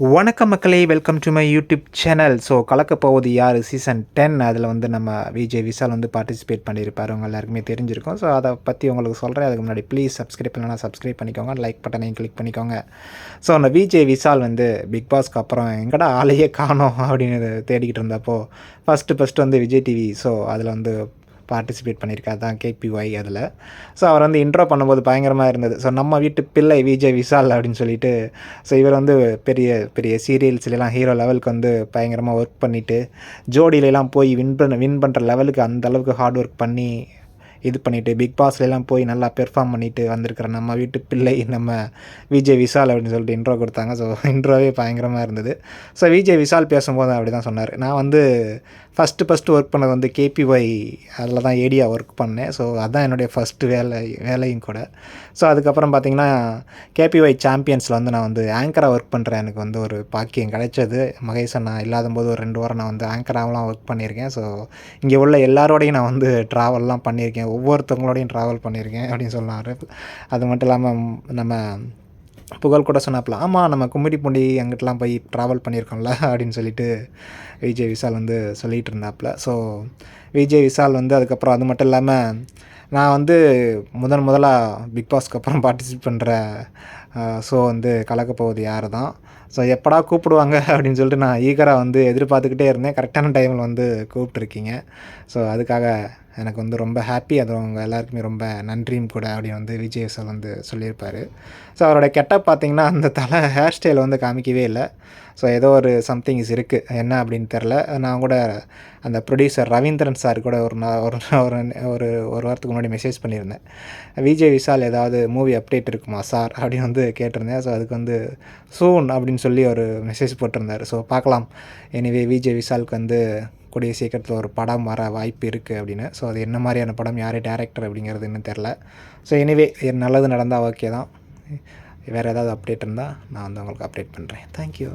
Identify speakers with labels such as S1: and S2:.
S1: வணக்கம் மக்களே welcome to my YouTube channel so கலக்க போவது யார்? சீசன் டென் அதில் வந்து நம்ம விஜய் விஷால் வந்து பார்ட்டிசிபேட் பண்ணியிருப்பார். அவங்க எல்லாருக்குமே தெரிஞ்சிருக்கும். ஸோ அதை பற்றி உங்களுக்கு சொல்கிறேன் அதுக்கு முன்னாடி ப்ளீஸ் சப்ஸ்கிரைப் பண்ணலாம் சப்ஸ்கிரைப் பண்ணிக்கோங்க. லைக் பட்டனையும் கிளிக் பண்ணிக்கோங்க. ஸோ அந்த விஜய் விஷால் வந்து பிக் பாஸ்க்கு அப்புறம் எங்கடா ஆளையே காணோம் அப்படின்னு தேடிக்கிட்டு இருந்தப்போ ஃபஸ்ட்டு ஃபஸ்ட்டு வந்து விஜய் டிவி ஸோ அதில் வந்து பார்ட்டிசிபேட் பண்ணியிருக்காரு. தான் கேபிஒய் அதில். ஸோ அவர் வந்து இன்ட்ரோ பண்ணும்போது பயங்கரமாக இருந்தது. ஸோ நம்ம வீட்டு பிள்ளை விஜய் விஷால் அப்படின்னு சொல்லிட்டு ஸோ இவர் வந்து பெரிய பெரிய சீரியல்ஸ்லாம் ஹீரோ லெவலுக்கு வந்து பயங்கரமாக ஒர்க் பண்ணிவிட்டு ஜோடியிலலாம் போய் வின் பண்ண வின் பண்ணுற லெவலுக்கு அந்த அளவுக்கு ஹார்ட் ஒர்க் பண்ணி இது பண்ணிவிட்டு பிக் பாஸ்லாம் போய் நல்லா பெர்ஃபார்ம் பண்ணிவிட்டு வந்திருக்கிற நம்ம வீட்டு பிள்ளை நம்ம விஜய் விஷால் அப்படின்னு சொல்லிட்டு இன்ட்ரோ கொடுத்தாங்க. ஸோ இன்ட்ரோவே பயங்கரமாக இருந்தது. ஸோ விஜய் விஷால் பேசும்போது அப்படி தான் சொன்னார். நான் வந்து ஃபஸ்ட்டு ஃபஸ்ட்டு ஒர்க் பண்ணது வந்து கேபிஒய் அதில் தான் ஏடியா ஒர்க் பண்ணேன். ஸோ அதுதான் என்னுடைய ஃபஸ்ட்டு வேலை வேலையும் கூட. ஸோ அதுக்கப்புறம் பார்த்திங்கன்னா கேபிஒய் சாம்பியன்ஸில் வந்து நான் வந்து ஆங்கராக ஒர்க் பண்ணுறேன் எனக்கு வந்து ஒரு பாக்கியம் கிடைச்சது. மகேசன் நான் இல்லாத போது ஒரு ரெண்டு வாரம் நான் வந்து ஆங்கராகலாம் ஒர்க் பண்ணியிருக்கேன். ஸோ இங்கே உள்ள எல்லாரோடையும் நான் வந்து ட்ராவல்லாம் பண்ணியிருக்கேன். ஒவ்வொருத்தவங்களோடையும் ட்ராவல் பண்ணியிருக்கேன் அப்படின்னு சொன்னார் அது மட்டும் இல்லாமல் நம்ம புகழ் கூட சொன்னாப்புல ஆமாம் நம்ம கும்மிடி பூண்டி அங்கிட்டலாம் போய் ட்ராவல் பண்ணியிருக்கோம்ல அப்படின்னு சொல்லிட்டு விஜய் விஷால் வந்து சொல்லிகிட்டு இருந்தாப்புல. ஸோ விஜய் விஷால் வந்து அதுக்கப்புறம் அது மட்டும் இல்லாமல் நான் வந்து முதன் முதலாக பிக் பாஸ்க்கு அப்புறம் பார்ட்டிசிபேட் பண்ணுற ஷோ வந்து கலக்கப்போவது யார் தான் ஸோ எப்படா கூப்பிடுவாங்க அப்படின்னு சொல்லிட்டு நான் ஈகராக வந்து எதிர்பார்த்துக்கிட்டே இருந்தேன். கரெக்டான டைமில் வந்து கூப்பிட்ருக்கீங்க ஸோ அதுக்காக எனக்கு வந்து ரொம்ப ஹாப்பி அது அவங்க எல்லாருக்குமே ரொம்ப நன்றியும் கூட அப்படின்னு வந்து விஜய் சார் வந்து சொல்லியிருப்பார். ஸோ அவரோட கெட்டப் பார்த்திங்கன்னா அந்த தலை ஹேர் ஸ்டைல் வந்து காமிக்கவே இல்லை. ஸோ ஏதோ ஒரு சம்திங்ஸ் இருக்குது என்ன அப்படின்னு தெரில நான் கூட அந்த ப்ரொடியூசர் ரவீந்திரன் சார் கூட ஒரு நான் ஒரு ஒரு ஒரு ஒரு வாரத்துக்கு முன்னாடி மெசேஜ் பண்ணியிருந்தேன். விஜய் விஷால் ஏதாவது மூவி அப்டேட் இருக்குமா சார்? அப்படின்னு வந்து கேட்டிருந்தேன். ஸோ அதுக்கு வந்து சூன் அப்படின்னு சொல்லி ஒரு மெசேஜ் போட்டிருந்தார். ஸோ பார்க்கலாம். எனிவே விஜய் விஷாலுக்கு வந்து கூடிய சீக்கிரத்தில் ஒரு படம் வர வாய்ப்பு இருக்குது அப்படின்னு. ஸோ அது என்ன மாதிரியான படம் யார் டேரக்டர் அப்படிங்கிறது இன்னும் தெரில ஸோ எனிவே நல்லது நடந்தால் ஓகே தான். வேறு ஏதாவது அப்டேட் இருந்தால் நான் வந்து உங்களுக்கு அப்டேட் பண்ணுறேன் தேங்க்யூ